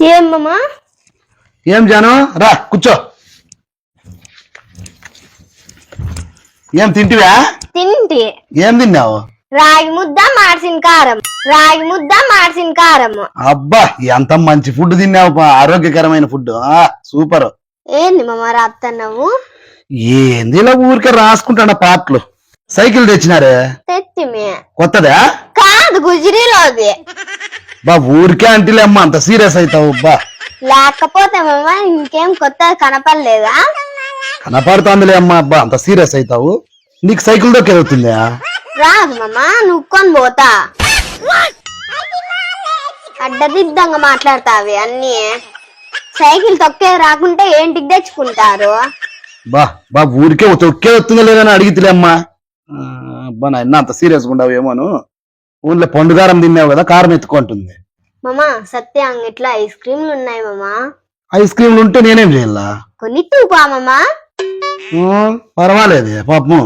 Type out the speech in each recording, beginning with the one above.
ఏం మామా? ఏం జాను? రా కూర్చో. ఏం తింటివా? తింటి. ఏం తిన్నావు? రాగి ముద్ద మార్చిన కారం. రాగి ముద్ద మార్చిన కారం. అబ్బా ఎంత మంచి ఫుడ్ తిన్నావు పా, ఆరోగ్యకరమైన ఫుడ్ ఆ సూపర్ ఏంది మామ రాత్తన్నావు ఏంది ఇలా ఊరికే రాసుకుంటాను పాటలు? సైకిల్ తెచ్చినారే? తెత్తిమే. కొత్తదా? కాదు గుజరీలోది. బా ఊరికే అంటిలే అమ్మ అంత సీరియస్ అవుతావు బా. లేకపోతే ఇంకేం కొత్త కనపడలేదా? కనపడుతోందిలే అమ్మ అబ్బా అంత సీరియస్ అవుతావు. నీకు సైకిల్ దొక్కే అవుతుందా రాదు మామ నుక్కొని పోతా. అడ్డదిద్దంగా మాట్లాడతావి అన్ని. సైకిల్ తొక్కే రాకుంటే ఏంటికి తెచ్చుకుంటారు? బా బా ఊరికే తొక్కే వస్తుందా లేదని అడిగితేలే అమ్మా. అబ్బా నాయన అంత సీరియస్ ఉండవు ఏమోను? ఊళ్ళో పండుగారం తిన్నావు కదా కారం ఎత్తుకుంటుంది మామ సత్య అంగిట్లో ఐస్ క్రీమ్లు ఉన్నాయి మామ. ఐస్ క్రీమ్లు ఉంటే నేనేం చేయాలా? కొన్ని తూపా మామ. పర్వాలేదు పాపము.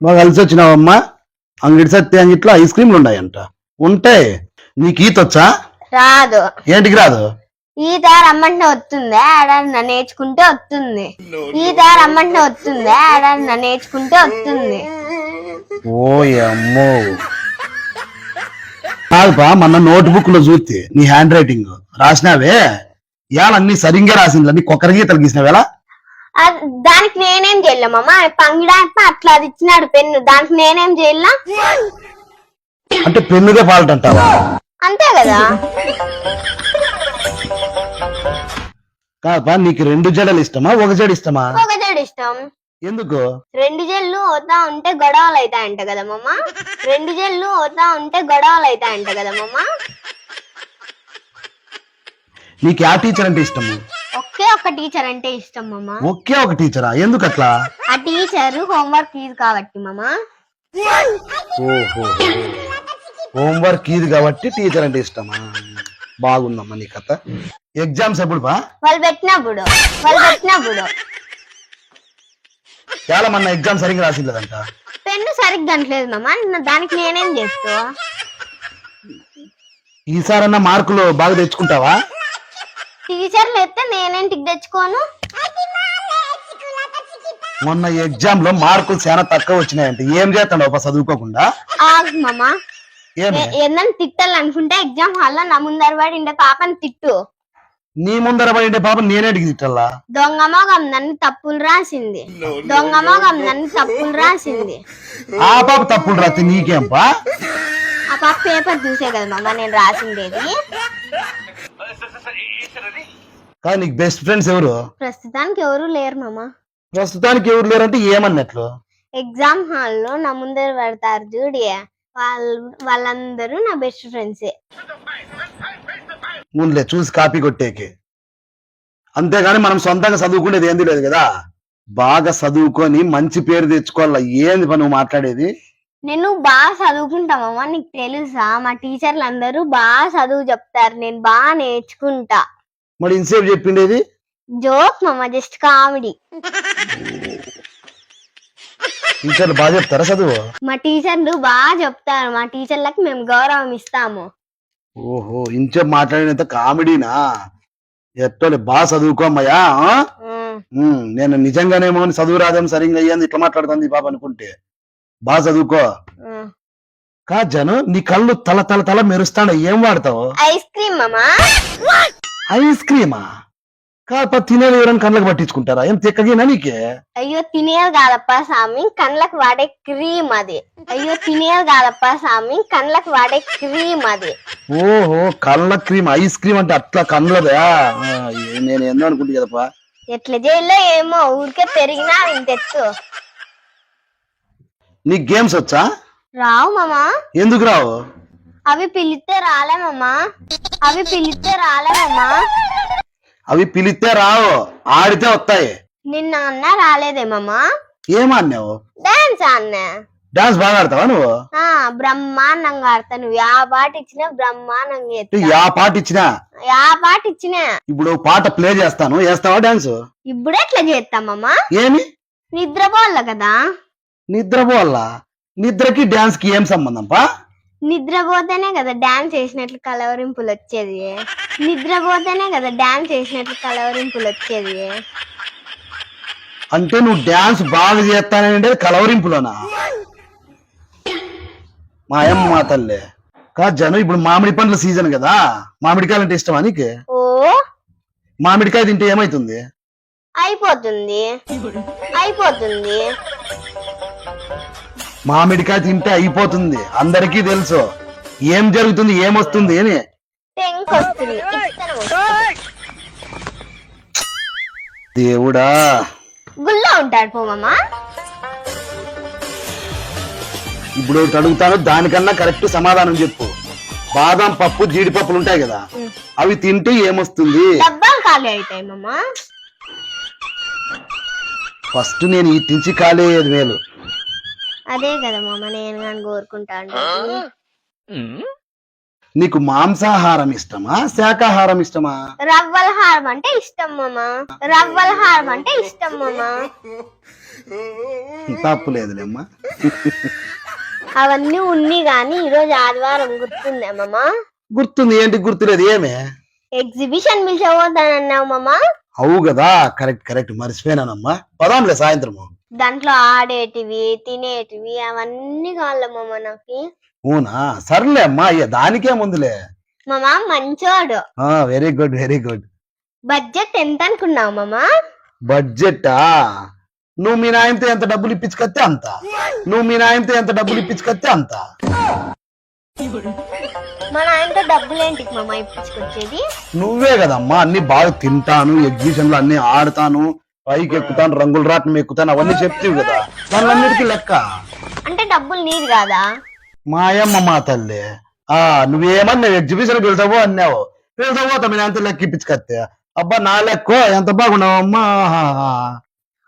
బాగా కలిసి వచ్చినావమ్మా. అంగిడి సత్య అంగిట్లో ఐస్ క్రీమ్లు ఉన్నాయంట. ఉంటాయి నీకు ఈత వచ్చా? రాదు. ఏంటికి రాదు? ఈత రమ్మంటే వస్తుందా ఆడన్న నేర్చుకుంటే వస్తుంది. ఈత రమ్మంటే వస్తుందా ఆడన్న నేర్చుకుంటే వస్తుంది. ఓ అమ్మో కాదుపా మొన్న నోట్ బుక్లో చూస్తే నీ హ్యాండ్ రైటింగ్. రాసినావే? ఇవాళ అన్ని సరిగ్గా రాసింది అన్ని కొక్కరి గీతలు గీసినావేలా అద్- దానికి నేనేం చేయలే మామ పంగిడానికి అట్లా అది ఇచ్చినాడు పెన్ను దానికి నేనేం చేయలా? అంటే పెన్నుదే ఫాల్ట్ అంటావా? అంతే కదా? కాదపా నీకు రెండు జడలు ఇష్టమా ఒక జడ ఇష్టమా? ఒక జడ ఇష్టం. ఎందుకు? రెండు జల్లు అవుతా ఉంటే గొడవలు అవుతాయంట కదా మామ. రెండు జల్లు అవుతా ఉంటే గొడవలు అవుతాయంట కదా మామ. నీకు ఆ టీచర్ అంటే ఇష్టము? ఒకే ఒక టీచర్ అంటే ఇష్టం మామ. ఒకే ఒక టీచరా ఎందుకు అట్లా ఆ టీచర్ హోంవర్క్ ఫీజు కాబట్టి మామ. ఓహో. హోంవర్క్ ఇది కాబట్టి టీచర్ అంటే ఇష్టమా? బాగుందమ్మా నీ కథ. ఎగ్జామ్స్ ఎప్పుడు బా? వాళ్ళు పెట్టినప్పుడు వాళ్ళు పెట్టినప్పుడు చాలా మన ఎగ్జామ్ సరిగ్గా రాసిలేదంట పెన్ను సరిగ్గా అంటలేదు మామ దానికి నేనేం చేస్తా? ఈసారన్నా మార్కులు బాగా తెచ్చుకుంటావా? టీచర్లు ఎత్తే నేనేంటికి తెచ్చుకోను? మొన్న ఎగ్జామ్లో మార్కులు చాలా తక్కువ వచ్చినాయంట. ఏం చేస్తాడు ఒక చదువుకోకుండా? మామ. ఏందని తిట్టాలనుకుంటే ఎగ్జామ్ హాల్లో నా ముందర పడి పాపని తిట్టు. నీ ముందర పడిండే పాప నేనేటికి తిట్టల్లా? దొంగ మొగం నన్ను తప్పులు రాసింది. దొంగ మొగం నన్ను తప్పులు రాసింది. ఆ పాప తప్పులు రాత్రి నీకేంపా? ఆ పాప పేపర్ చూసే కదా మామ నేను రాసిండేది. కానీ నీకు బెస్ట్ ఫ్రెండ్స్ ఎవరు? ప్రస్తుతానికి ఎవరు లేరు మామ. ప్రస్తుతానికి ఎవరు లేరంటే ఏమన్నట్లు? ఎగ్జామ్ హాల్లో నా ముందర పడతారు చూడి వాళ్ళ వాళ్ళందరూ నా బెస్ట్ ఫ్రెండ్సే ముందులే చూసి కాపీ కొట్టేకి. అంతేగాని మనం సొంతంగా చదువుకునేది ఏంది లేదు కదా? బాగా చదువుకొని మంచి పేరు తెచ్చుకోవాలా? ఏంది పని నువ్వు మాట్లాడేది? నేను బాగా చదువుకుంటామమ్మా నీకు తెలుసా? మా టీచర్లు అందరూ బాగా చదువు చెప్తారు. నేను బాగా నేర్చుకుంటా. మరి ఇన్సేపు చెప్పిండేది? జోక్ మామ జస్ట్ కామెడీ. టీచర్లు బాగా చెప్తారా చదువు? మా టీచర్లు బాగా చెప్తారు. మా టీచర్లకు మేము గౌరవం ఇస్తాము. ఓహో ఇంచేపు మాట్లాడినంత కామెడీనా? ఎట్టోలే బాగా ఉమ్, నేను నిజంగానేమో అని చదువు రాదని సరిగ్గా అయ్యింది ఇట్లా మాట్లాడుతుంది పాప అనుకుంటే. బాగా చదువుకో. కా జను నీ కళ్ళు తల తల తల మెరుస్తాడు ఏం వాడతావు? ఐస్ క్రీమ్ ఐస్ క్రీమా? తినేది ఎవరైనా కళ్ళకి పట్టించుకుంటారా? ఏం తిక్కగినా నీకే? అయ్యో తినేది కాదప్ప స్వామి కండ్లకు వాడే క్రీమ్ అది. అయ్యో తినేది కాదప్ప స్వామి కండ్లకు వాడే క్రీమ్ అది. ఓహో కళ్ళ క్రీమ్ ఐస్ క్రీమ్ అంటే అట్లా కళ్ళదా. ఏ- నేను ఏందో అనుకుంటే కదపా ఎట్లా చేయాలో ఏమో ఊరికే పెరిగినా ఇంతెత్తు నీకు గేమ్స్ వచ్చా? రావు మామా. ఎందుకు రావు? అవి పిలిస్తే రాలేమమ్మా అవి పిలిస్తే రాలేమమ్మా అవి పిలిస్తే రావు ఆడితే వస్తాయి. నిన్న అన్న రాలేదేమమ్మా ఏమన్నావు డాన్స్ అన్న. డాన్స్ బాగా ఆడతావా నువ్వు? ఆ బ్రహ్మాండంగా ఆడతా. నువ్వు యా పాట ఇచ్చినా బ్రహ్మాండంగా. యా పాట ఇచ్చినా? యా పాట ఇచ్చినా. ఇప్పుడు పాట ప్లే చేస్తాను. వేస్తావా డాన్స్? ఇప్పుడు ఎట్లా చేస్తామమ్మా ఏమి? నిద్రపోవాల కదా? నిద్రపోవాలా? నిద్రకి డాన్స్కి ఏం సంబంధం పా? నిద్రపోతేనే కదా డాన్స్ చేసినట్లు కలవరింపులు వచ్చేది నిద్రపోతేనే కదా డాన్స్ చేసినట్లు కలవరింపులు వచ్చేది అంటే నువ్వు డాన్స్ బాగా చేస్తానంటే కలవరింపులోనా? మా అమ్మ మా తల్లి. కా జనం ఇప్పుడు మామిడి పండ్ల సీజన్ కదా? మామిడికాయలు అంటే ఇష్టమా నీకు? ఓ? మామిడికాయ తింటే ఏమైతుంది? అయిపోతుంది. అయిపోతుంది. మామిడికాయ తింటే అయిపోతుంది. అందరికీ తెలుసు. ఏం జరుగుతుంది ఏమొస్తుంది అని. దేవుడా. గుళ్ళో ఉంటాడు పోమమ్మా ఇప్పుడు ఒకటి అడుగుతాను దానికన్నా కరెక్ట్ సమాధానం చెప్పు. బాదం పప్పు జీడిపప్పులు ఉంటాయి కదా. అవి తింటే ఏమొస్తుంది? డబ్బాలు ఖాళీ అవుతాయి మమ్మ ఫస్ట్ నేను ఈ నుంచి కాలేది మేలు అదే కదా మామ నేను కానీ కోరుకుంటాను. నీకు మాంసాహారం ఇష్టమా శాకాహారం ఇష్టమా? రవ్వల హారం అంటే ఇష్టం మామ. రవ్వల హారం అంటే ఇష్టం మామ. తప్పులేదులేమ్మా అవన్నీ ఉన్ని గాని ఈరోజు ఆదివారం గుర్తుందా మామ? గుర్తుంది ఏంటి గుర్తులేదు ఏమే? ఎగ్జిబిషన్ పిలిచబోతానన్నావు మామ. అవు కదా కరెక్ట్ కరెక్ట్ మర్చిపోయినానమ్మా. పదాంలే సాయంత్రము. దాంట్లో ఆడేటివి తినేటివి అవన్నీ కావాలి మామ నాకు అవునా? సర్లే అమ్మా అయ్యా దానికే ముందులే. మామ మంచోడు. Very good very good budget ఎంత అనుకున్నావు మామ? బడ్జెటా? నువ్వు మీ నాయనతో ఎంత డబ్బులు ఇప్పించుకొస్తే అంత. నువ్వు మీ నాయనతో ఎంత డబ్బులు ఇప్పించుకొస్తే అంత. మన ఆయనతో డబ్బులు ఏంటికి మామ ఇప్పించుకొచ్చేది? నువ్వే కదమ్మా అన్ని బాగా తింటాను ఎగ్జిబిషన్లో అన్ని ఆడతాను. పైకి ఎక్కుతాను రంగుల రాట్నం ఎక్కుతాను అవన్నీ చెప్తావు కదా. దానిలన్నిటికీ లెక్క. అంటే డబ్బులు నీది కాదా? మాయమ్మ మా తల్లి. ఆ నువ్వేమన్నా ఎగ్జిబిషన్ వెళ్తావో అన్నావు. వెళ్తావో తమ ఎంత లెక్క ఇప్పించుకొస్తే? అబ్బా నా లెక్క? ఎంత బాగున్నావు అమ్మా?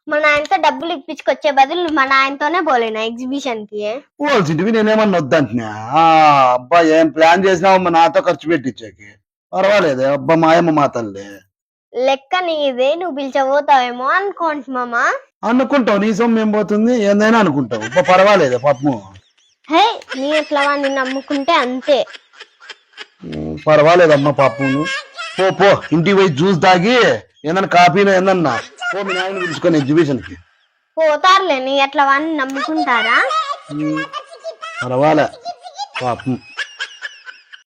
మన ఆయనతో డబ్బులు ఇప్పించుకొచ్చే బదులు మన ఆయనతోనే పోలేనా ఎగ్జిబిషన్కి? పోల్సింటివి నేనేమన్నా వద్దంటున్నా. ఆ అబ్బా ఏం ప్లాన్ చేసినావమ్మా నాతో ఖర్చు పెట్టించాకి? పర్వాలేదు అబ్బా మాయమ్మ మా తల్లి. లెక్క నీదే నువ్వు పిలిచబోతావేమో అనుకుంటున్నామా అనుకుంటావు నీ సొమ్ము ఏం పోతుంది? ఏందైనా అనుకుంటావు. పర్వాలేదు పాపము హే నీ ఎట్లా వాడిని నమ్ముకుంటే అంతే. పర్వాలేదమ్మా పాపము పో పో ఇంటికి పోయి జ్యూస్ తాగి ఏదన్నా కాఫీనో ఏందన్నా పో మీ నాయన పిలుచుకొని ఎగ్జిబిషన్కి పోతారులే నీ ఎట్లా వాడిని నమ్ముకుంటారా? పర్వాలే పాపం